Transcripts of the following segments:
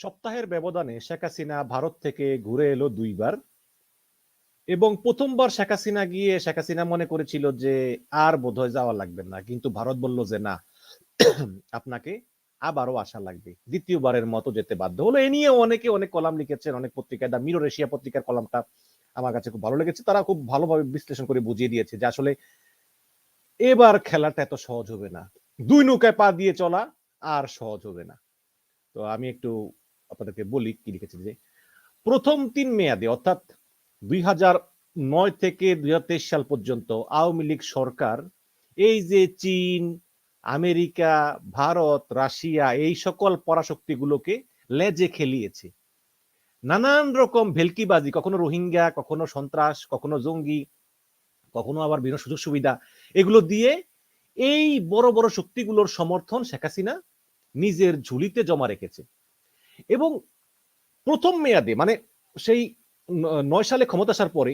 সপ্তাহের ব্যবধানে শেখ হাসিনা ভারত থেকে ঘুরে এলো দুইবার এবং প্রথমবার শেখ হাসিনা গিয়ে শেখ হাসিনা মনে করেছিল যে আর বোধহয় যাওয়া লাগবে না। কিন্তু ভারত বলল যে, না, আপনাকে আবারও আসা লাগবে। দ্বিতীয়বারের মতো যেতে বাধ্য হলো। এ নিয়ে অনেকে অনেক কলাম লিখেছেন, অনেক পত্রিকায়। দা মিরর এশিয়া পত্রিকার কলামটা আমার কাছে খুব ভালো লেগেছে। তারা খুব ভালোভাবে বিশ্লেষণ করে বুঝিয়ে দিয়েছে যে, আসলে এবার খেলাটা এত সহজ হবে না। দুই নৌকায় পা দিয়ে চলা আর সহজ হবে না। তো আমি একটু আপনাদেরকে বলি কি লিখেছে যে, প্রথম তিন মেয়াদে, অর্থাৎ দুই নয় থেকে দুই সাল পর্যন্ত আওয়ামী লীগ সরকার, এই যে চীন, আমেরিকা, ভারত, রাশিয়া, এই সকল পরাশক্তিগুলোকে লেজে খেলিয়েছে। নানান রকম ভেলকিবাজি, কখনো রোহিঙ্গা, কখনো সন্ত্রাস, কখনো জঙ্গি, কখনো আবার বিভিন্ন সুযোগ সুবিধা, এগুলো দিয়ে এই বড় বড় শক্তিগুলোর সমর্থন শেখ হাসিনা নিজের ঝুলিতে জমা রেখেছে। এবং প্রথম মেয়াদে মানে সেই নয় সালে ক্ষমতা আসার পরে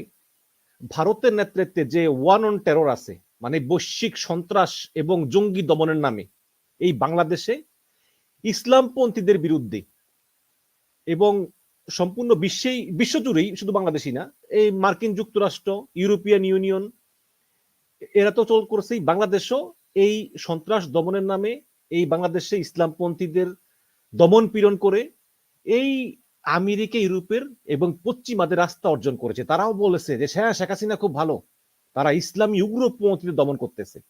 ভারতের নেতৃত্বে যে ওয়ান অন টেরর আছে মানে বৈশ্বিক সন্ত্রাস এবং জঙ্গি দমনের নামে এই বাংলাদেশে ইসলামপন্থীদের বিরুদ্ধে এবং সম্পূর্ণ বিশ্বেই, বিশ্বজুড়েই শুধু বাংলাদেশই না, এই মার্কিন যুক্তরাষ্ট্র, ইউরোপিয়ান ইউনিয়ন, এরা তো চল করছেই বাংলাদেশও এই সন্ত্রাস দমনের নামে এই বাংলাদেশে ইসলামপন্থীদের দমন পীড়ন করে এই আমেরিকা, ইউরোপের এবং পশ্চিমাদের রাস্তা অর্জন করেছে। তারাও বলেছে যে হ্যাঁ শেখ হাসিনা খুব ভালো। তারা ইসলামী উগ্রপন্থীদের দমন করতেছে।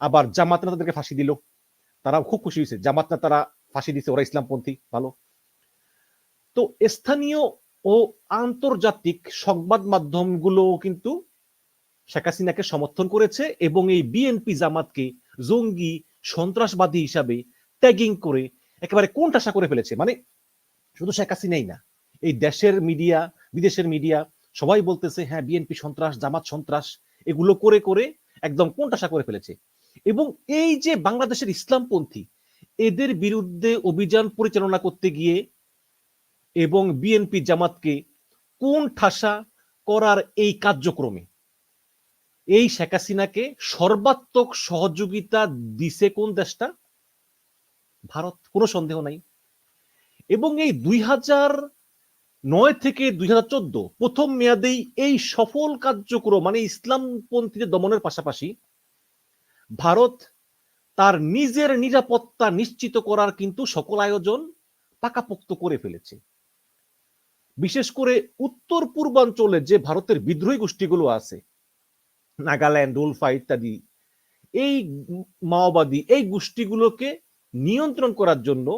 আবার জামাত তাদেরকে ফাঁসি দিল। তারা খুব খুশি হয়েছে। জামাত না তারা ফাঁসি দিছে, ওরা ইসলামপন্থী, ভালো। তো স্থানীয় ও আন্তর্জাতিক সংবাদ মাধ্যমগুলো কিন্তু শেখ হাসিনাকে সমর্থন করেছে এবং এই বিএনপি জামাতকে জঙ্গি সন্ত্রাসবাদী হিসাবে ট্যাগিং করে একেবারে কোনটাশা করে ফেলেছে। মানে শুধু শেখ হাসিনাই না, এই দেশের মিডিয়া বিদেশের মিডিয়া সবাই বলতেছে হ্যাঁ বিএনপি সন্ত্রাস, জামাত সন্ত্রাস, এগুলো করে করে একদম কোনটাশা করে ফেলেছে? এবং এই যে বাংলাদেশের ইসলামপন্থী, এদের বিরুদ্ধে অভিযান পরিচালনা করতে গিয়ে এবং বিএনপি জামাতকে কোন ঠাসা করার এই কার্যক্রমে, এই শেখ হাসিনাকে সর্বাত্মক সহযোগিতা দিছে কোন দেশটা? ভারত, কোনো সন্দেহ নাই। এবং এই দুই হাজার নয় থেকে দুই হাজার চোদ্দ প্রথম মেয়াদেই এই সফল কার্যক্রম মানে ইসলামপন্থীদের দমনের পাশাপাশি ভারত তার নিজের নিরাপত্তা নিশ্চিত করার কিন্তু সকল আয়োজন পাকাপোক্ত করে ফেলেছে। বিশেষ করে উত্তর পূর্বাঞ্চলে যে ভারতের বিদ্রোহী গোষ্ঠীগুলো আছে, নাগাল্যান্ড, উলফা ইত্যাদি, এই মাওবাদী, এই গোষ্ঠীগুলোকে নিয়ন্ত্রণ করার জন্য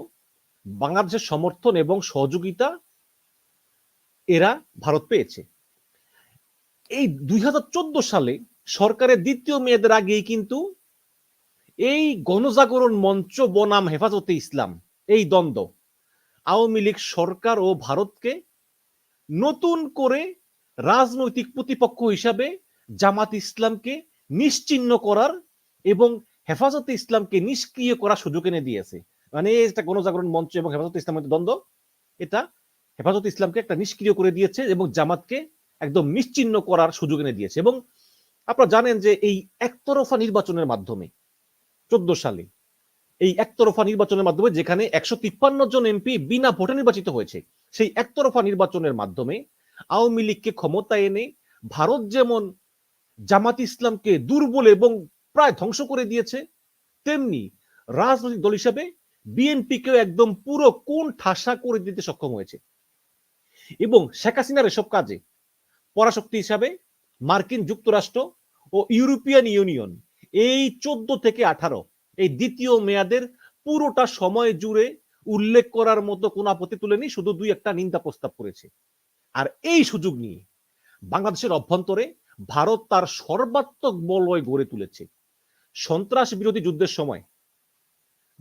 বাংলাদেশের সমর্থন এবং সহযোগিতা এরা ভারত পেয়েছে। এই দুই হাজার চোদ্দ সালে সরকারের দ্বিতীয় মেয়াদের আগেই কিন্তু এই গণজাগরণ মঞ্চ বনাম হেফাজতে ইসলাম, এই দ্বন্দ্ব আওয়ামী লীগ সরকার ও ভারতকে নতুন করে রাজনৈতিক প্রতিপক্ষ হিসাবে জামাত ইসলামকে নিশ্চিন্ন করার এবং হেফাজতে ইসলামকে নিষ্ক্রিয় করার সুযোগ এনে দিয়েছে। মানে এটা গণজাগরণ মঞ্চ এবং হেফাজত ইসলামের দ্বন্দ্ব। এটা হেফাজত ইসলামকে একটা নিষ্ক্রিয় করে দিয়েছে এবং জামাতকে একদম নিশ্চিন্ন করার সুযোগ এনে দিয়েছে। এবং আপনারা জানেন যে এই একতরফা নির্বাচনের মাধ্যমে চোদ্দ সালে, এই একতরফা নির্বাচনের মাধ্যমে যেখানে একশো তিপ্পান্ন জন এমপি বিনা ভোটে নির্বাচিত হয়েছে, সেই একতরফা নির্বাচনের মাধ্যমে আওয়ামী লীগকে ক্ষমতা এনে ভারত যেমন জামাত ইসলামকে দুর্বল এবং প্রায় ধ্বংস করে দিয়েছে, তেমনি রাজনৈতিক দল হিসাবে বিএনপিকেও একদম পুরো কোন ঠাসা করে দিতে সক্ষম হয়েছে। এবং শেখ হাসিনার এসব কাজে পরাশক্তি হিসাবে মার্কিন যুক্তরাষ্ট্র ও ইউরোপিয়ান ইউনিয়ন এই চোদ্দ থেকে আঠারো, এই দ্বিতীয় মেয়াদের পুরোটা সময় জুড়ে উল্লেখ করার মতো কোন আপত্তি তুলেনি, শুধু দুই একটা নিন্দা প্রস্তাব করেছে। আর এই সুযোগ নিয়ে বাংলাদেশের অভ্যন্তরে ভারত তার সর্বাত্মক বলয় গড়ে তুলেছে। সন্ত্রাস বিরোধী যুদ্ধের সময়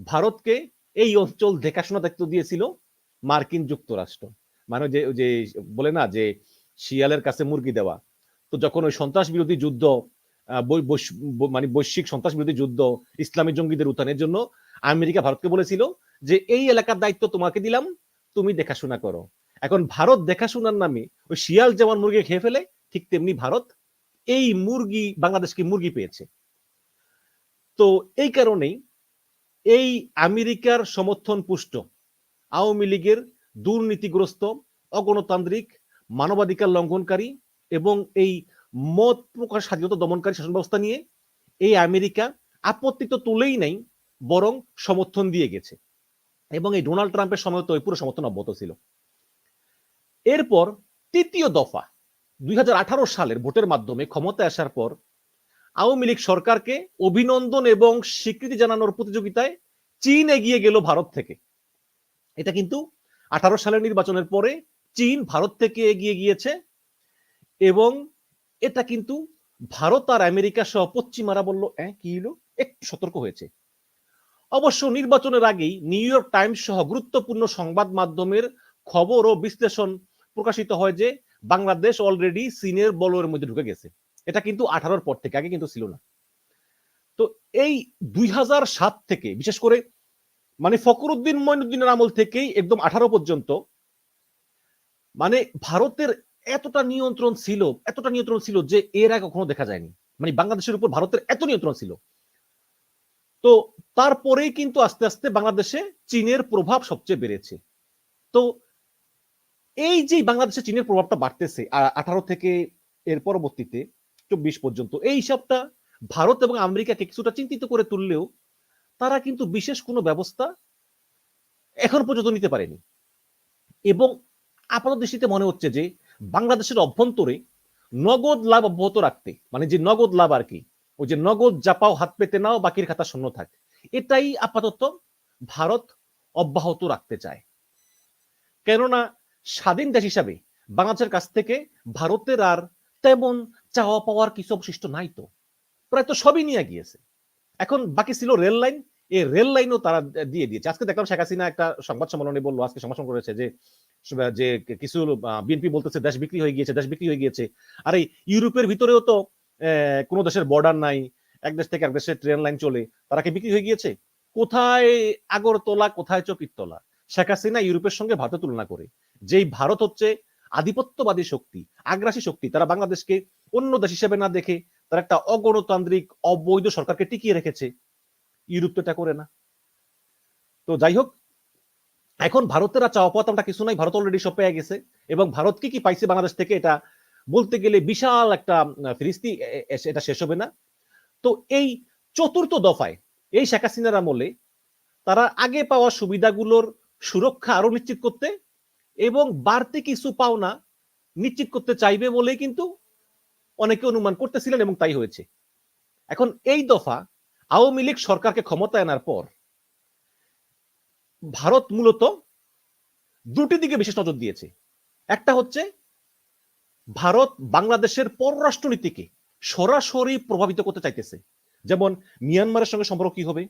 ভারতকে এই অঞ্চল দেখাশোনা দায়িত্ব দিয়েছিল মার্কিন যুক্তরাষ্ট্র। মানে যে যে বলে না যে, শিয়ালের কাছে মুরগি দেওয়া। তো যখন ওই সন্ত্রাস বিরোধী যুদ্ধ মানে বৈশ্বিক সন্ত্রাস বিরোধী যুদ্ধ ইসলামী জঙ্গিদের উত্থানের জন্য আমেরিকা ভারতকে বলেছিল যে, এই এলাকার দায়িত্ব তোমাকে দিলাম, তুমি দেখাশোনা করো। এখন ভারত দেখাশোনার নামে ওই শিয়াল যেমন মুরগি খেয়ে ফেলে, ঠিক তেমনি ভারত এই মুরগি বাংলাদেশকে মুরগি পেয়েছে? তো এই কারণেই এই আমেরিকার সমর্থন পুষ্ট। আওয়ামী লীগের দুর্নীতিগ্রস্ত, অগণতান্ত্রিক, মানবাধিকার লঙ্ঘনকারী এবং এই মত প্রকাশ স্বাধীনতা দমনকারী শাসন ব্যবস্থা নিয়ে এই আমেরিকা আপত্তি তো তুলেই নাই, বরং সমর্থন দিয়ে গেছে। এবং এই ডোনাল্ড ট্রাম্পের সময় তো পুরো সমর্থন অব্যাহত ছিল। এরপর তৃতীয় দফা, দুই হাজার আঠারো সালের ভোটের মাধ্যমে ক্ষমতায় আসার পর আওয়ামী লীগ সরকারকে অভিনন্দন এবং স্বীকৃতি জানানোর প্রতিযোগিতায় চীন এগিয়ে গেল ভারত থেকে। এটা কিন্তু আঠারো সালের নির্বাচনের পরে চীন ভারত থেকে এগিয়ে গিয়েছে এবং এটা কিন্তু ভারত আর আমেরিকা সহ পশ্চিমারা বলল হ্যাঁ কি হলো একটু সতর্ক হয়েছে। অবশ্য নির্বাচনের আগেই নিউ ইয়র্ক টাইমস সহ গুরুত্বপূর্ণ সংবাদ মাধ্যমের খবর ও বিশ্লেষণ প্রকাশিত হয় যে বাংলাদেশ অলরেডি চীনের বলয়ের মধ্যে ঢুকে গেছে। এটা কিন্তু আঠারোর পর থেকে, আগে কিন্তু ছিল না। তো এই দুই থেকে, বিশেষ করে মানে ফকরুদ্দিন মইনুদ্দিনের আমল থেকেই একদম আঠারো পর্যন্ত মানে ভারতের এতটা নিয়ন্ত্রণ ছিল, এতটা নিয়ন্ত্রণ ছিল যে এর আগে কখনো দেখা যায়নি। মানে বাংলাদেশের উপর ভারতের এত নিয়ন্ত্রণ ছিল। তো তারপরেই কিন্তু আস্তে আস্তে বাংলাদেশে চীনের প্রভাব সবচেয়ে বেড়েছে। তো এই যে বাংলাদেশে চীনের প্রভাবটা বাড়তেছে আঠারো থেকে এর পরবর্তীতে চব্বিশ পর্যন্ত। এই হিসাবটা ভারত এবং আমেরিকাকে কিছুটা চিন্তিত করে তুললেও তারা কিন্তু বিশেষ কোনো ব্যবস্থা এখন পর্যন্ত নিতে পারেনি। এবং আপাত দৃষ্টিতে মনে হচ্ছে যে বাংলাদেশের অভ্যন্তরে নগদ লাভ অব্যাহত রাখতে মানে যে নগদ লাভ আর কি, ওই যে নগদ জাপাও হাত পেতে নাও, বাকির খাতা শূন্য থাক, এটাই আপাতত ভারত অব্যাহত রাখতে চায়। কেননা স্বাধীন দেশ হিসাবে বাংলাদেশের কাছ থেকে ভারতের আর তেমন চাওয়া পাওয়ার কিছু অবশিষ্ট নাই তো? প্রায় তো সবই নিয়ে গিয়েছে। এখন বাকি ছিল রেল লাইন, এই রেল লাইনও তারা দিয়ে দিয়েছে। আজকে দেখলাম শেখ হাসিনা একটা সংবাদ সম্মেলনে বলল, আজকে সংবাদ করেছে যে যে কিছু বিএনপি বলতেছে, দেশ বিক্রি হয়ে গিয়েছে, দেশ বিক্রি হয়ে গিয়েছে। আর এই ইউরোপের ভিতরেও তো কোনো দেশের বর্ডার নাই, এক দেশ থেকে এক দেশের ট্রেন লাইন চলে, তারা কি বিক্রি হয়ে গিয়েছে? কোথায় আগরতলা, কোথায় চকিরতলা শেখ হাসিনা ইউরোপের সঙ্গে ভারতের তুলনা করে, যেই ভারত হচ্ছে আধিপত্যবাদী শক্তি, আগ্রাসী শক্তি, তারা বাংলাদেশকে অন্য দেশ হিসেবে না দেখে তারা একটা অগণতান্ত্রিক, অবৈধ সরকারকে টিকিয়ে রেখেছে। ইউরোপ তো এটা করে না। তো যাই হোক, এখন ভারতের আর চাওয়া পাওয়া কিছু নাই। ভারত অলরেডি সব পেয়ে গেছে এবং ভারত কি কি পাইছে বাংলাদেশ থেকে এটা বলতে গেলে বিশাল একটা ফিরিস্তি এটা শেষ হবে না। তো এই চতুর্থ দফায়, এই শেখ হাসিনার আমলে তারা আগে পাওয়া সুবিধাগুলোর সুরক্ষা আরও নিশ্চিত করতে এবং বাড়তি কিছু পাওনা নিশ্চিত করতে চাইবে বলে কিন্তু অনেকে অনুমান করতেছিলেন এবং তাই হয়েছে। এখন এই দফা আওয়ামী লীগ সরকারকে ক্ষমতায় আনার পর ভারত মূলত দুটি দিকে বিশেষ নজর দিয়েছে। একটা হচ্ছে ভারত বাংলাদেশের পররাষ্ট্রনীতিকে সরাসরি প্রভাবিত করতে চাইতেছে। যেমন মিয়ানমারের সঙ্গে সম্পর্ক কি হবে,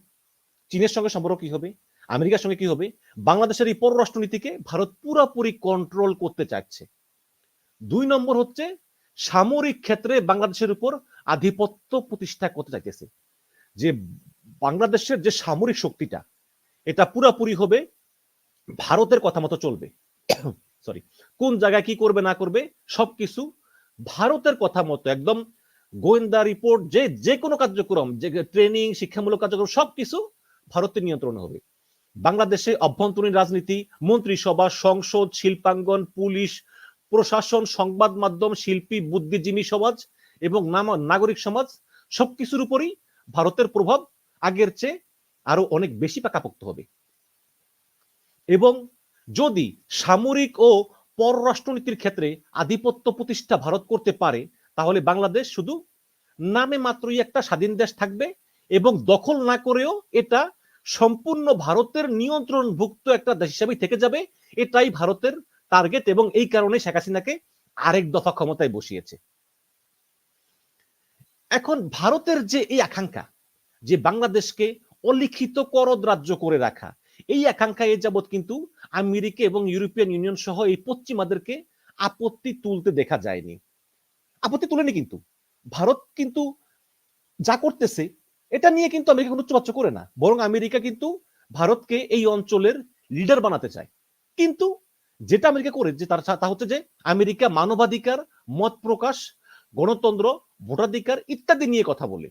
চীনের সঙ্গে সম্পর্ক কি হবে, আমেরিকার সঙ্গে কি হবে, বাংলাদেশের এই পররাষ্ট্রনীতিকে ভারত পুরোপুরি কন্ট্রোল করতে চাচ্ছে দুই নম্বর হচ্ছে সামরিক ক্ষেত্রে বাংলাদেশের উপর আধিপত্য প্রতিষ্ঠা করতে চাইতেছে। যে বাংলাদেশের যে সামরিক শক্তিটা, এটা পুরাপুরি হবে ভারতের কথা মতো চলবে। সরি কোন জায়গায় কি করবে না করবে, সবকিছু ভারতের কথা মতো, একদম গোয়েন্দা রিপোর্ট যে যে কোনো কার্যক্রম, যে ট্রেনিং শিক্ষামূলক কার্যক্রম, সবকিছু ভারতের নিয়ন্ত্রণ হবে। বাংলাদেশে অভ্যন্তরীণ রাজনীতি, মন্ত্রিসভা, সংসদ, শিল্পাঙ্গন, পুলিশ প্রশাসন, সংবাদ মাধ্যম, শিল্পী, বুদ্ধিজীবী সমাজ এবং নাগরিক সমাজ সবকিছুর উপরই ভারতের প্রভাব আগের চেয়ে আরও অনেক বেশি পাকাপোক্ত হবে। এবং যদি সামরিক ও পররাষ্ট্রনীতির ক্ষেত্রে আধিপত্য প্রতিষ্ঠা ভারত করতে পারে, তাহলে বাংলাদেশ শুধু নামে মাত্রই একটা স্বাধীন দেশ থাকবে এবং দখল না করেও এটা সম্পূর্ণ ভারতের নিয়ন্ত্রণভুক্ত একটা দেশ হিসাবে থেকে যাবে। এটাই ভারতের টার্গেট এবং এই কারণে শেখ হাসিনাকে আরেক দফা ক্ষমতায় বসিয়েছে। এখন ভারতের যে এই আকাঙ্ক্ষা, যে বাংলাদেশকে অলিখিত করদ রাজ্য করে রাখা, এই আকাঙ্ক্ষা এ যাবৎ কিন্তু আমেরিকা এবং ইউরোপিয়ান ইউনিয়ন সহ এই পশ্চিমাদেরকে আপত্তি তুলতে দেখা যায়নি। আপত্তি তুলেনি কিন্তু। ভারত কিন্তু যা করতেছে, এটা নিয়ে কিন্তু আমেরিকা কোনো উচ্চবাচ্য করে না। বরং আমেরিকা কিন্তু ভারতকে এই অঞ্চলের লিডার বানাতে চায়। কিন্তু যেটা আমেরিকা করে, যে তার তা হচ্ছে যে আমেরিকা মানবাধিকার, মত প্রকাশ, গণতন্ত্র, ভোটাধিকার ইত্যাদি নিয়ে কথা বলে।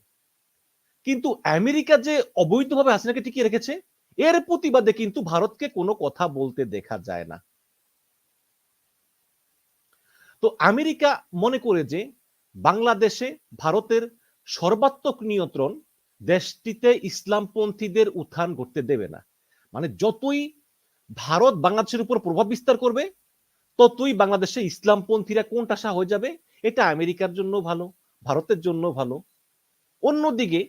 কিন্তু আমেরিকা যে অবৈধভাবে হাসিনাকে টিকিয়ে রেখেছে, এর প্রতিবাদে কিন্তু ভারতকে কোনো কথা বলতে দেখা যায় না। তো আমেরিকা মনে করে যে বাংলাদেশে ভারতের সর্বাত্মক নিয়ন্ত্রণ দেশটিতে ইসলামপন্থীদের উত্থান ঘটতে দেবে না। মানে যতই ভারত বাংলাদেশের উপর প্রভাব বিস্তার করবে? ততই বাংলাদেশে ইসলামপন্থীরা কোনটাসা হয়ে যাবে? এটা আমেরিকার জন্য ভালো, ভারতের জন্য ভালো। অন্যদিকে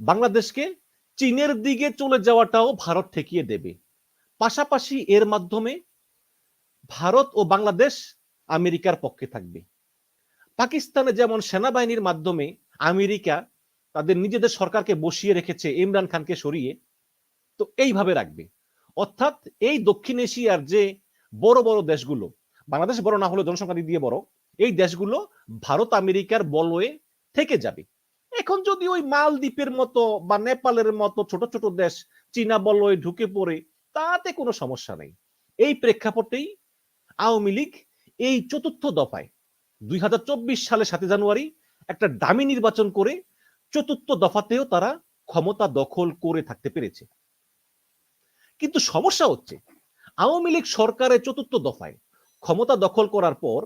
বাংলাদেশকে চীনের দিকে চলে যাওয়াটাও ভারত ঠেকিয়ে দেবে। পাশাপাশি এর মাধ্যমে ভারত ও বাংলাদেশ আমেরিকার পক্ষে থাকবে। পাকিস্তানে যেমন সেনাবাহিনীর মাধ্যমে আমেরিকা তাদের নিজেদের সরকারকে বসিয়ে রেখেছে, ইমরান খানকে সরিয়ে, তো এইভাবে রাখবে। অর্থাৎ এই দক্ষিণ এশিয়ার যে বড় বড় দেশগুলো, বাংলাদেশ বড় না হলে জনসংখ্যা দিয়ে বড়, এই দেশগুলো ভারত, আমেরিকার বলয়ে থেকে যাবে। এখন যদি ওই মালদ্বীপের মতো বা নেপালের মতো ছোট ছোট দেশ চীনা বলয়ে ঢুকে পড়ে, তাতে কোনো সমস্যা নেই। এই প্রেক্ষাপটেই আওয়ামী লীগ এই চতুর্থ দফায় দুই হাজার চব্বিশ সালে সাতই জানুয়ারি একটা দামি নির্বাচন করে চতুর্থ দফাতেও তারা ক্ষমতা দখল করে থাকতে পেরেছে। কিন্তু সমস্যা হচ্ছে, আওয়ামী লীগ সরকারের চতুর্থ দফায় ক্ষমতা দখল করার পর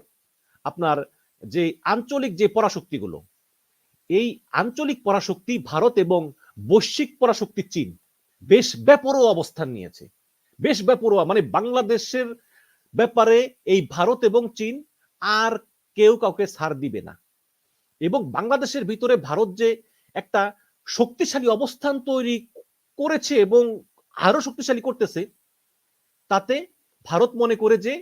আপনার যে আঞ্চলিক যে পরাশক্তিগুলো, এই আঞ্চলিক পরাশক্তি ভারত এবং বৈশ্বিক পরাশক্তি চীন বেশ বেপরোয়া অবস্থান নিয়েছে। বেশ বেপরোয়া মানে বাংলাদেশের ব্যাপারে এই ভারত এবং চীন আর কেউ কাউকে ছাড় দিবে না। এবং বাংলাদেশের ভিতরে ভারত যে একটা শক্তিশালী অবস্থান তৈরি করেছে এবং আরও শক্তিশালী করতেছে, তাতে ভারত মনে করে যে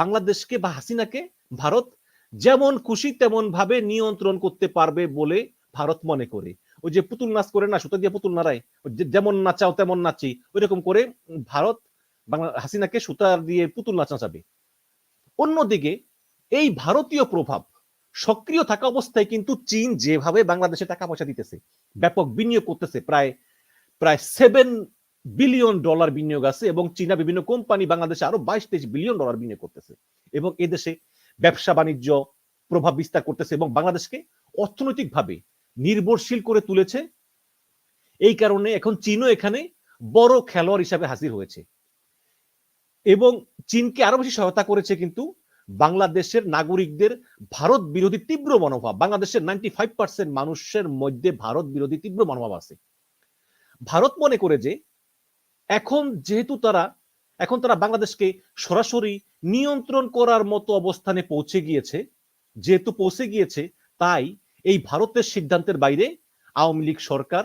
বাংলাদেশকে বা হাসিনাকে ভারত যেমন খুশি তেমন ভাবে নিয়ন্ত্রণ করতে পারবে বলে ভারত মনে করে। ওই যে পুতুল নাচ করে না সুতা দিয়ে পুতুল নাড়ায় যেমন নাচাও তেমন নাচি, ওইরকম করে ভারত বাংলা, হাসিনাকে সুতা দিয়ে পুতুল নাচ নাচাবে। অন্যদিকে এই ভারতীয় প্রভাব সক্রিয় থাকা অবস্থায় কিন্তু চীন যেভাবে বাংলাদেশে টাকা পয়সা দিতেছে, ব্যাপক বিনিয়োগ করতেছে, প্রায় প্রায় সেভেন বিলিয়ন ডলার বিনিয়োগ আছে এবং চীনা বিভিন্ন কোম্পানি বাংলাদেশে আরও বাইশ তেইশ বিলিয়ন ডলার বিনিয়োগ করতেছে এবং এদেশে ব্যবসা বাণিজ্য প্রভাব বিস্তার করতেছে এবং বাংলাদেশকে অর্থনৈতিকভাবে নির্ভরশীল করে তুলেছে। এই কারণে এখন চীনও এখানে বড় খেলোয়াড় হিসাবে হাজির হয়েছে। এবং চীনকে আরও বেশি সহায়তা করেছে কিন্তু বাংলাদেশের নাগরিকদের ভারত বিরোধী তীব্র মনোভাব। বাংলাদেশের নাইনটি ফাইভ পার্সেন্ট মানুষের মধ্যে ভারত বিরোধী তীব্র মনোভাব আছে। ভারত মনে করে যে এখন যেহেতু তারা, এখন তারা বাংলাদেশকে সরাসরি নিয়ন্ত্রণ করার মতো অবস্থানে পৌঁছে গিয়েছে, যেহেতু পৌঁছে গিয়েছে, তাই এই ভারতের সিদ্ধান্তের বাইরে আওয়ামী লীগ সরকার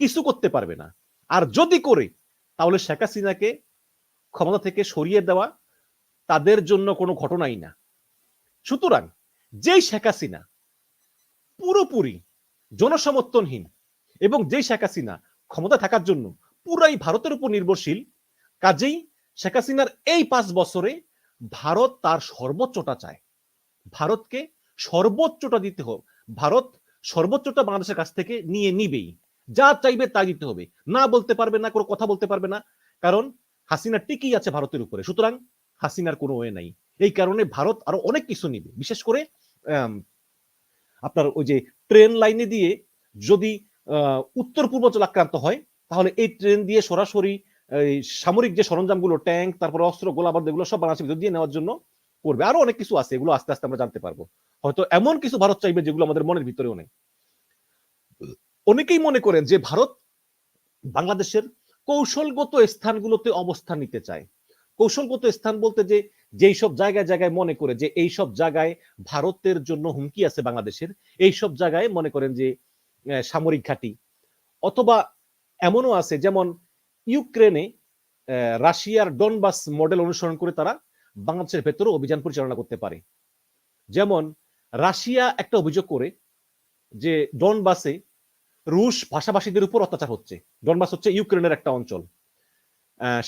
কিছু করতে পারবে না। আর যদি করে, তাহলে শেখ হাসিনাকে ক্ষমতা থেকে সরিয়ে দেওয়া তাদের জন্য কোনো ঘটনাই না। সুতরাং যেই শেখ হাসিনা পুরোপুরি জনসমর্থনহীন এবং যেই শেখ হাসিনা ক্ষমতা থাকার জন্য পুরাই ভারতের উপর নির্ভরশীল। কাজেই শেখ হাসিনার এই পাঁচ বছরে ভারত তার সর্বোচ্চটা চায়। ভারতকে সর্বোচ্চটা দিতে হবে ভারত সর্বোচ্চটা বাংলাদেশের কাছ থেকে নিয়ে নিবেই। যা চাইবে তাই দিতে হবে। না বলতে পারবে না, কোনো কথা বলতে পারবে না। কারণ হাসিনা টিকেই আছে ভারতের উপরে। সুতরাং হাসিনার কোনো ওয়ে নাই। এই কারণে ভারত আরও অনেক কিছু নিবে। বিশেষ করে আপনার ওই যে ট্রেন লাইনে দিয়ে যদি উত্তর পূর্বাঞ্চল আক্রান্ত হয় তাহলে এই ট্রেন দিয়ে সরাসরি সামরিক যে সরঞ্জামগুলো ট্যাঙ্ক তারপরে অস্ত্র গোলাবাদ এগুলো সব বাংলাদেশের ভিতর দিয়ে নেওয়ার জন্য করবে। আরও অনেক কিছু আছে, এগুলো আস্তে আস্তে আমরা জানতে পারব। হয়তো এমন কিছু ভারত চাইবে যেগুলো আমাদের মনের ভিতরেও নেই। অনেকেই মনে করেন যে ভারত বাংলাদেশের কৌশলগত স্থানগুলোতে অবস্থান নিতে চায়। কৌশলগত স্থান বলতে যে, যেই সব জায়গায় জায়গায় মনে করে যে, এই সব জায়গায় ভারতের জন্য হুমকি আছে বাংলাদেশের, এই সব জায়গায় মনে করেন যে সামরিক ঘাঁটি, অথবা এমনও আছে, যেমন ইউক্রেনে রাশিয়ার ডনবাস মডেল অনুসরণ করে তারা বাংলাদেশের ভেতরে অভিযান পরিচালনা করতে পারে। যেমন রাশিয়া একটা অভিযোগ করে যে ডনবাসে রুশ ভাষাভাষীদের উপর অত্যাচার হচ্ছে। ডনবাস হচ্ছে ইউক্রেনের একটা অঞ্চল।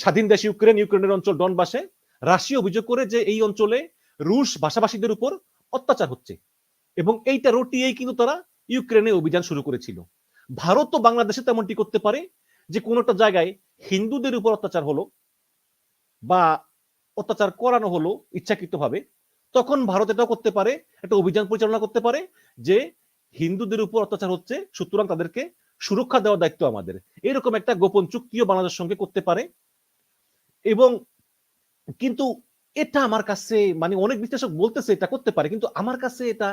স্বাধীন দেশ ইউক্রেন, ইউক্রেনের অঞ্চল ডনবাসে। রাশিয়া অভিযোগ করে যে এই অঞ্চলে রুশ ভাষাভাষীদের উপর অত্যাচার হচ্ছে এবং এইটা রটিয়েই কিন্তু তারা ইউক্রেনে অভিযান শুরু করেছিল। ভারত তো বাংলাদেশে তেমনটি করতে পারে যে কোনোটা জায়গায় হিন্দুদের উপর অত্যাচার হলো বা অত্যাচার করানো হলো ইচ্ছাকৃতভাবে, তখন ভারত এটাও করতে পারে, একটা অভিযান পরিচালনা করতে পারে যে হিন্দুদের উপর অত্যাচার হচ্ছে, সুতরাং তাদেরকে সুরক্ষা দেওয়ার দায়িত্ব আমাদের। এরকম একটা গোপন চুক্তিও বাংলাদেশের সঙ্গে করতে পারে এবং কিন্তু এটা আমার কাছে মানে অনেক বিশ্লেষক বলতেছে এটা করতে পারে, কিন্তু আমার কাছে এটা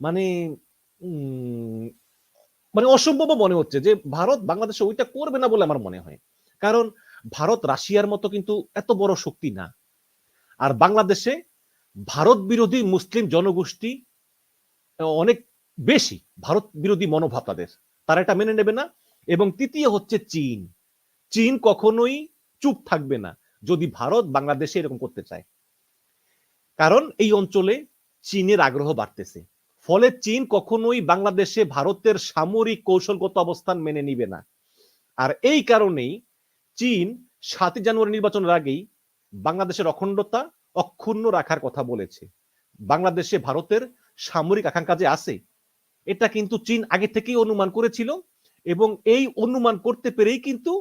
মানে মানে অসম্ভব মনে হচ্ছে যে ভারত বাংলাদেশে ওইটা করবে না বলে আমার মনে হয়। কারণ ভারত রাশিয়ার মতো কিন্তু এত বড় শক্তি না। আর বাংলাদেশে ভারত বিরোধী মুসলিম জনগোষ্ঠী অনেক বেশি ভারত বিরোধী মনোভাব তাদের। তারা এটা মেনে নেবে না। এবং তৃতীয় হচ্ছে চীন। চীন কখনোই চুপ থাকবে না যদি ভারত বাংলাদেশে এরকম করতে চায়। কারণ এই অঞ্চলে চীনের আগ্রহ বাড়তেছে। ফলে চীন কখনোই বাংলাদেশে ভারতের সামরিক কৌশলগত অবস্থান মেনে নিবে না। আর এই কারণেই চীন সাতই জানুয়ারি নির্বাচনের আগেই বাংলাদেশের অখণ্ডতা অক্ষুণ্ণ রাখার কথা বলেছে। বাংলাদেশে ভারতের সামরিক আকাঙ্ক্ষা যে আছে, এটা কিন্তু চীন আগে থেকেই অনুমান করেছিল এবং এই অনুমান করতে পেরেই কিন্তু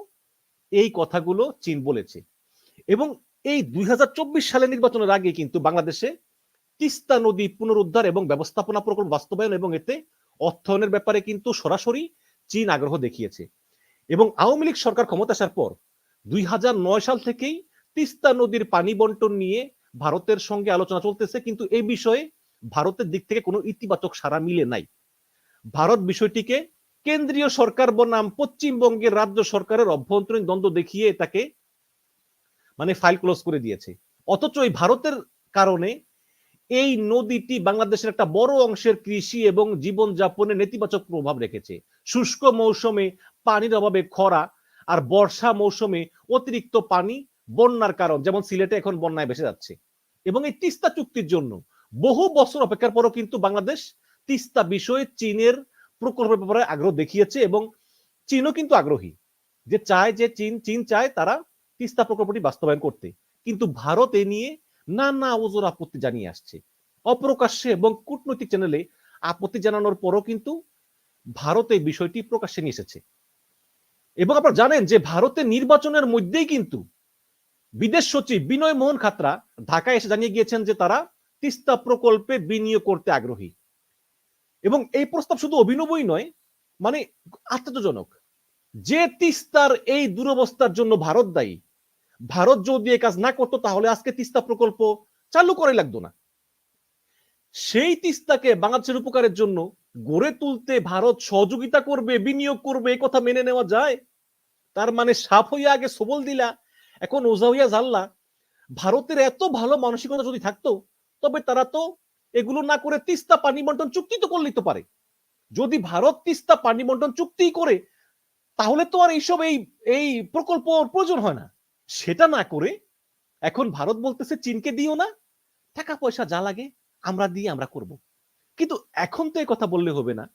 এই কথাগুলো চীন বলেছে। এবং এই দুই সালের নির্বাচনের আগে কিন্তু বাংলাদেশে তিস্তা নদী পুনরুদ্ধার এবং ব্যবস্থাপনা প্রকল্প বাস্তবায়ন এবং এতে অর্থায়নের ব্যাপারে কিন্তু সরাসরি চীন আগ্রহ দেখিয়েছে। এবং আওয়ামী লীগ সরকার ক্ষমতা আসার পর দুই হাজার নয় সাল থেকেই তিস্তা নদীর পানি বন্টন নিয়ে ভারতের সঙ্গে আলোচনা চলতেছে, কিন্তু এই বিষয়ে ভারতের দিক থেকে কোনো ইতিবাচক সারা মিলে নাই। ভারত বিষয়টিকে কেন্দ্রীয় সরকার বনাম পশ্চিমবঙ্গের রাজ্য সরকারের অভ্যন্তরীণ দ্বন্দ্ব দেখিয়ে তাকে মানে ফাইল ক্লোজ করে দিয়েছে। অথচ এই ভারতের কারণে এই নদীটি বাংলাদেশের একটা বড় অংশের কৃষি এবং জীবনযাপনে নেতিবাচক প্রভাব রেখেছে। শুষ্ক মৌসুমে পানির অভাবে খরা আর বর্ষা মৌসুমে অতিরিক্ত পানি বন্যার কারণ, যেমন সিলেটে এখন বন্যায় ভেসে যাচ্ছে। এবং এই তিস্তা চুক্তির জন্য বহু বছর অপেক্ষার পরও কিন্তু বাংলাদেশ তিস্তা বিষয়ে চীনের প্রকল্পের ব্যাপারে আগ্রহ দেখিয়েছে এবং চীনও কিন্তু আগ্রহী যে চায় যে চীন চীন চায় তারা তিস্তা প্রকল্পটি বাস্তবায়ন করতে। কিন্তু ভারত এ নিয়ে নানা ওজোর আপত্তি জানিয়ে আসছে। অপ্রকাশ্যে এবং কূটনৈতিক চ্যানেলে আপত্তি জানানোর পরও কিন্তু ভারত এই বিষয়টি প্রকাশ্যে নিয়ে এসেছে। এবং আপনারা জানেন যে ভারতের নির্বাচনের মধ্যেই কিন্তু বিদেশ সচিব বিনয় মোহন খাতরা ঢাকায় এসে জানিয়ে গিয়েছেন যে তারা তিস্তা প্রকল্পে বিনিয়োগ করতে আগ্রহী। এবং এই প্রস্তাব শুধু অভিনবই নয় মানে আশ্চর্যজনক। যে তিস্তার এই দুরবস্থার জন্য ভারত দায়ী ভারত যদি এই কাজ না করতো, তাহলে আজকে তিস্তা প্রকল্প চালু করে লাগতো না। সেই তিস্তাকে বাংলাদেশের উপকারের জন্য গড়ে তুলতে ভারত সহযোগিতা করবে, বিনিয়োগ করবে এই কথা মেনে নেওয়া যায়। তার মানে সাপ হইয়া আগে সবল দিলা, এখন ওজা হইয়া জানলা ভারতের এত ভালো মানসিকতা যদি থাকতো, তবে তারা তো এগুলো না করে তিস্তা পানি বন্টন চুক্তি তো করলেই তো পারে। যদি ভারত তিস্তা পানি বন্টন চুক্তি করে, তাহলে তো আর এইসব এই এই প্রকল্প প্রয়োজন হয় না। সেটা না করে এখন ভারত বলতেছে, চীনকে দিও না, টাকা পয়সা যা লাগে আমরা দিয়ে আমরা করব। কিন্তু এখন তো এই কথা বললে হবে না।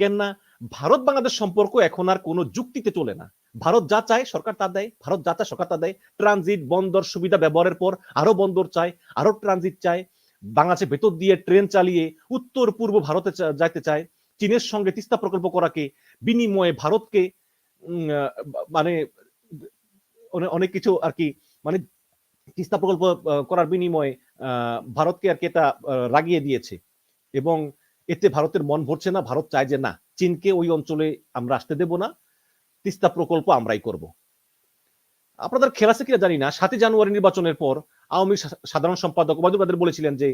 কেননা ভারত বাংলাদেশ সম্পর্ক এখন আর কোনো যুক্তিতে চলে না। ভারত যা চায় সরকার তা দেয়, ভারত যা চায় সরকার তা দেয়। ট্রানজিট, বন্দর সুবিধা ব্যবহারের পর আরও বন্দর চায়, আরও ট্রানজিট চায়। বাংলাদেশের ভেতর দিয়ে ট্রেন চালিয়ে উত্তর পূর্ব ভারতে যাইতে চায়। চীনের সঙ্গে তিস্তা প্রকল্প করাকে বিনিময়ে ভারতকে মানে অনেক কিছু আর কি মানে তিস্তা প্রকল্প করার বিনিময়ে ভারতকে আর কি এটা রাগিয়ে দিয়েছে। এবং এতে ভারতের মন ভরছে না, ভারত চায় যে না, চীনকে ওই অঞ্চলে আমরা আসতে দেব না, তিস্তা প্রকল্প আমরাই করব। আপনাদের খেলা আছে কিনা জানি না, সাতই জানুয়ারি নির্বাচনের পর আওয়ামী সাধারণ সম্পাদক ওবায়দুল বলেছিলেন যে,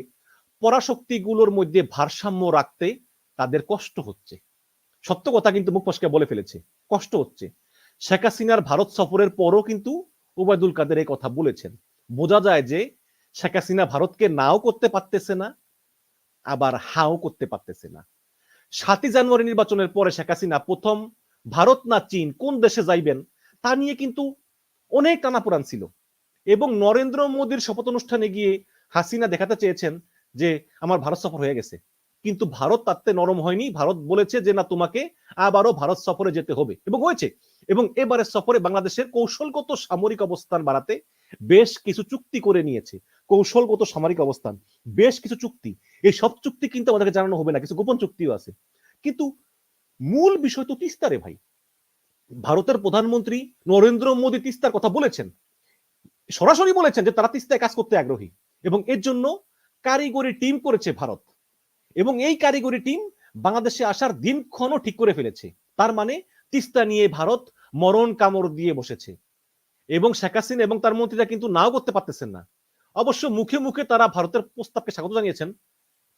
পরাশক্তিগুলোর মধ্যে ভারসাম্য রাখতে তাদের কষ্ট হচ্ছে। সত্য কথা কিন্তু মুখ ফসকে বলে ফেলেছে, কষ্ট হচ্ছে। শেখ হাসিনার ভারত সফরের পরও কিন্তু ওবায়দুল কাদের এই কথা বলেছেন। বোঝা যায় যে শেখ হাসিনা ভারতকে নাও করতে পারতেছে না, আবার হাও করতে পারতেছে না। সাতই জানুয়ারি নির্বাচনের পরে শেখ হাসিনা প্রথম ভারত না চীন কোন দেশে যাইবেন তা নিয়ে কিন্তু অনেক টানাপোড়ান ছিল। এবং নরেন্দ্র মোদীর শপথ অনুষ্ঠানে গিয়ে হাসিনা দেখাতে চেয়েছেন যে আমার ভারত সফর হয়ে গেছে। কিন্তু ভারত তাতে নরম হয়নি। ভারত বলেছে যে, না, তোমাকে আবারও ভারত সফরে যেতে হবে। এবং হয়েছে। এবং এবারের সফরে বাংলাদেশের কৌশলগত সামরিক অবস্থান বাড়াতে বেশ কিছু চুক্তি করে নিয়েছে। কৌশলগত সামরিক অবস্থান, বেশ কিছু চুক্তি। এই সব চুক্তি কিন্তু আমাদেরকে জানানো হবে না, কিছু গোপন চুক্তিও আছে। কিন্তু মূল বিষয় তো তিস্তারে ভাই। ভারতের প্রধানমন্ত্রী নরেন্দ্র মোদী তিস্তার কথা বলেছেন। সরাসরি বলেছেন যে তারা তিস্তায় কাজ করতে আগ্রহী এবং এর জন্য কারিগরি টিম করেছে ভারত। এবং এই কারিগরি টিম বাংলাদেশে আসার দিনক্ষণও ঠিক করে ফেলেছে। তার মানে তিস্তা নিয়ে ভারত মরণ কামড় দিয়ে বসেছে। এবং শেখ হাসিনা এবং তার মন্ত্রীরা কিন্তু নাও করতে পারতেছেন না। অবশ্য মুখে মুখে তারা ভারতের প্রস্তাবকে স্বাগত জানিয়েছেন।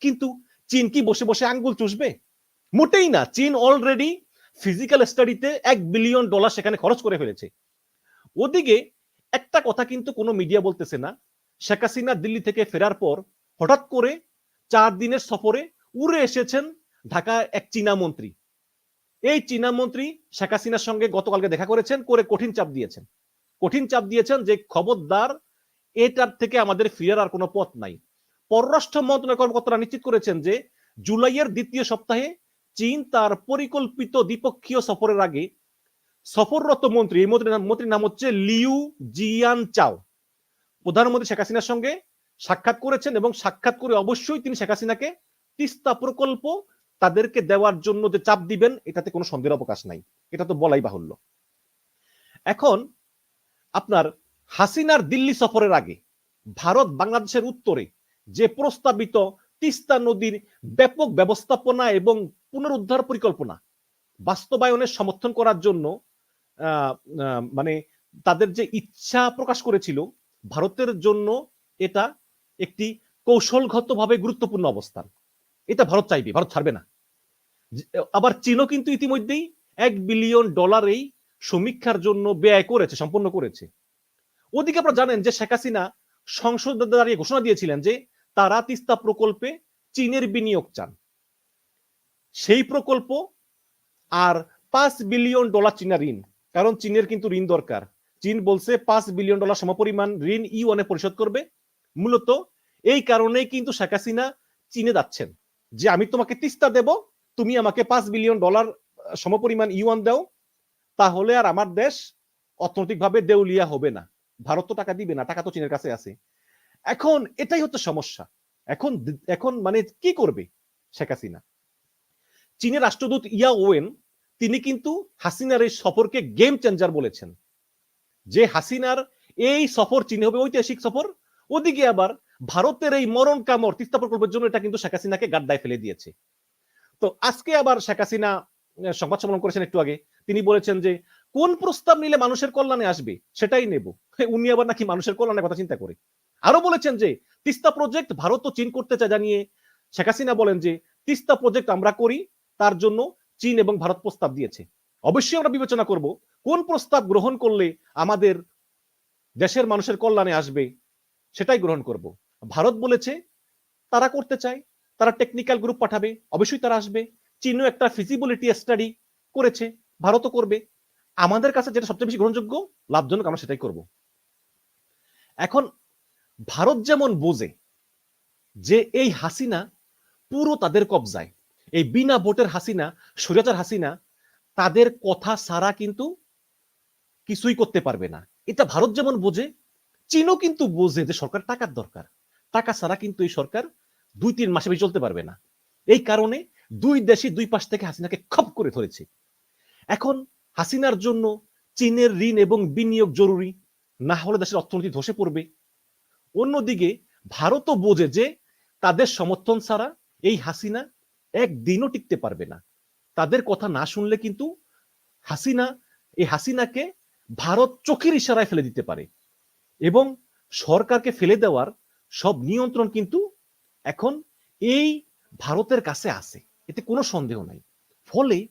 কিন্তু চীন কি বসে বসে আঙ্গুল চুষবে? মোটেই না। চীন অলরেডি ফিজিক্যাল স্টাডিতে এক বিলিয়ন ডলার সেখানে খরচ করে ফেলেছে। ওদিকে একটা কথা কিন্তু কোনো মিডিয়া বলতেছে না। শেখ হাসিনা দিল্লি থেকে ফেরার পর হঠাৎ করে চার দিনের সফরে উড়ে এসেছেন ঢাকা এক চীনা মন্ত্রী। এই চীনা মন্ত্রী শেখ হাসিনার সঙ্গে গতকালকে দেখা করেছেন, করে কঠিন চাপ দিয়েছেন। কঠিন চাপ দিয়েছেন যে খবরদার এটার থেকে আমাদের ফিরার আর কোনো পথ নাই। পররাষ্ট্র মন্ত্রণালয় কর্মকর্তারা নিশ্চিত করেছেন যে জুলাইয়ের দ্বিতীয় সপ্তাহে চীন তার পরিকল্পিত দ্বিপক্ষীয় সফরের আগে সফররত মন্ত্রী, এই মন্ত্রীর মন্ত্রীর নাম হচ্ছে লিউ জিয়ান চাও প্রধানমন্ত্রী শেখ হাসিনার সঙ্গে সাক্ষাৎ করেছেন এবং সাক্ষাৎ করে অবশ্যই তিনি শেখ হাসিনাকে তিস্তা প্রকল্প তাদেরকে দেওয়ার জন্য যে চাপ দিবেন, এটাতে কোনো সন্দেহের অবকাশ নাই। এটা তো বলাই বাহুল্য। এখন আপনার হাসিনার দিল্লি সফরের আগে ভারত বাংলাদেশের উত্তরে যে প্রস্তাবিত তিস্তা নদীর ব্যাপক ব্যবস্থাপনা এবং পুনরুদ্ধার পরিকল্পনা বাস্তবায়নের সমর্থন করার জন্য মানে তাদের যে ইচ্ছা প্রকাশ করেছিল, ভারতের জন্য এটা একটি কৌশলগতভাবে গুরুত্বপূর্ণ অবস্থান। এটা ভারত চাইবে, ভারত ছাড়বে না। আবার চীনও কিন্তু ইতিমধ্যেই এক বিলিয়ন ডলার এই সমীক্ষার জন্য ব্যয় করেছে, সম্পন্ন করেছে। ওদিকে আপনারা জানেন যে শেখ হাসিনা সংসদে দাঁড়িয়ে ঘোষণা দিয়েছিলেন যে তারা তিস্তা প্রকল্পে চীনের বিনিয়োগ চান। সেই প্রকল্প আর পাঁচ বিলিয়ন ডলার চীনা ঋণ, কারণ চীনের কিন্তু ঋণ দরকার। চীন বলছে পাঁচ বিলিয়ন ডলার সমপরিমাণ ঋণ ইউনে পরিশোধ করবে। মূলত এই কারণেই কিন্তু শেখ হাসিনা চীনে যাচ্ছেন। যে আমি তোমাকে তিস্তা দেব, তুমি আমাকে পাঁচ বিলিয়ন ডলার সমপরিমাণ ইউয়ান দাও, তাহলে আর আমার দেশ অর্থনৈতিকভাবে দেউলিয়া হবে না। ভারত তো টাকা দিবে না, টাকা তো চীনের কাছে আছে। এখন এটাই হচ্ছে সমস্যা। এখন এখন মানে কি করবে শেখ হাসিনা? চীনের রাষ্ট্রদূত ইয়া ওয়েন, তিনি কিন্তু হাসিনার এই সফরকে গেম চেঞ্জার বলেছেন। যে হাসিনার এই সফর চীনে হবে ঐতিহাসিক সফর, ওদিকে আবার ভারতের এই মরণ কামড় তিস্তা প্রকল্পের জন্য এটা কিন্তু শেখ হাসিনাকে গাড্ডায় ফেলে দিয়েছে। তো আজকে আবার শেখ হাসিনা সংবাদ সম্মেলন করেছেন একটু আগে, তিনি বলেছেন যে, কোন প্রস্তাব নিলে মানুষের কল্যাণে আসবে, সেটাই নেব। উনি আবার নাকি মানুষের কল্যাণের কথা চিন্তা করে। আরও বলেছেন যে, তিস্তা প্রজেক্ট ভারত তো চীন করতে চায় জানিয়ে শেখ হাসিনা বলেন যে, তিস্তা প্রজেক্ট আমরা করি, তার জন্য চীন এবং ভারত প্রস্তাব দিয়েছে। অবশ্যই আমরা বিবেচনা করব, কোন প্রস্তাব গ্রহণ করলে আমাদের দেশের মানুষের কল্যাণে আসবে, সেটাই গ্রহণ করব। ভারত বলেছে, তারা করতে চায়, তারা টেকনিক্যাল গ্রুপ পাঠাবে, অবশ্যই তারা আসবে। চীনও একটা ফিজিবিলিটি স্টাডি করেছে, ভারতও করবে। আমাদের কাছে যেটা সবচেয়ে বেশি গ্রহণযোগ্য, লাভজনক আমরা সেটাই করব। এখন, ভারত যেমন বোঝে যে এই হাসিনা পুরো তাদের কবজায়, এই বিনা ভোটের হাসিনা, স্বৈরাচার হাসিনা, তাদের কথা সারা কিন্তু কিছুই করতে পারবে না। এটা ভারত যেমন বোঝে, চীনও কিন্তু বোঝে যে সরকার টাকার দরকার। টাকা ছাড়া কিন্তু এই সরকার দুই তিন মাসে বেশি চলতে পারবে না। এই কারণে দুই দেশই দুই পাশ থেকে হাসিনাকে খপ করে ধরেছে। এখন হাসিনার জন্য চীনের ঋণ এবং বিনিয়োগ জরুরি, না হলে দেশের অর্থনীতি ধসে পড়বে। অন্যদিকে ভারতও বোঝে যে তাদের সমর্থন ছাড়া এই হাসিনা একদিনও টিকতে পারবে না। তাদের কথা না শুনলে কিন্তু হাসিনা, এই হাসিনাকে ভারত চোখের ইশারায় ফেলে দিতে পারে এবং সরকারকে ফেলে দেওয়ার সব নিয়ন্ত্রণ কিন্তু এখন এই ভারতের কাছে আছে। এতে কোনো সন্দেহ নাই। ফলে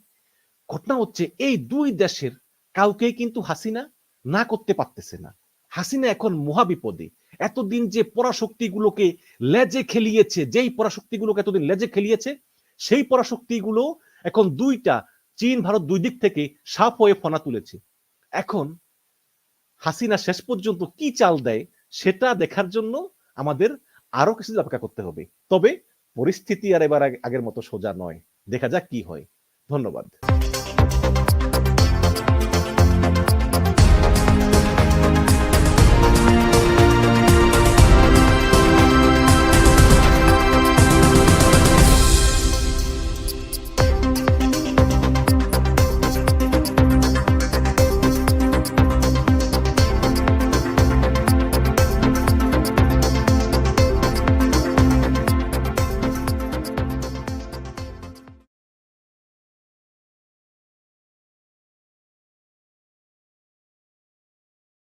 ঘটনা হচ্ছে এই দুই দেশের কাউকে কিন্তু হাসিনা না করতে পারতেছে না। হাসিনা এখন মহাবিপদে। এতদিন যে পরাশক্তিগুলোকে লেজে খেলিয়েছে, যেই পরাশক্তিগুলোকে এতদিন লেজে খেলিয়েছে, সেই পরাশক্তিগুলো এখন দুইটা, চীন, ভারত দুই দিক থেকে সাপ হয়ে ফনা তুলেছে। এখন হাসিনা শেষ পর্যন্ত কি চাল দেয়, সেটা দেখার জন্য আমাদের আরও কিছু অপেক্ষা করতে হবে। তবে পরিস্থিতি আর এবার আগের মতো সোজা নয়। দেখা যাক কি হয়। ধন্যবাদ।